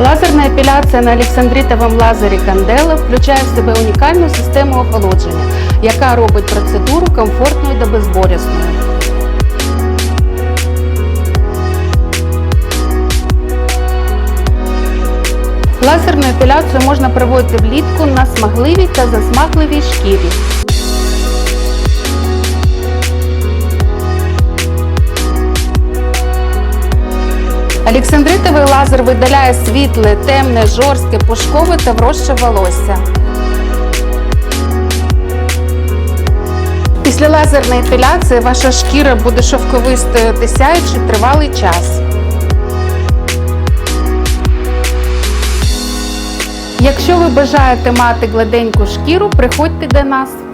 Лазерна епіляція на олександритовому лазері Кандела включає в себе унікальну систему охолодження, яка робить процедуру комфортною та безболісною. Лазерну епіляцію можна проводити влітку на смагливій та засмагливій шкірі. Олександритовий лазер видаляє світле, темне, жорстке, пушкове та вросше волосся. Після лазерної епіляції ваша шкіра буде шовковистою та сяючи тривалий час. Якщо ви бажаєте мати гладеньку шкіру, приходьте до нас.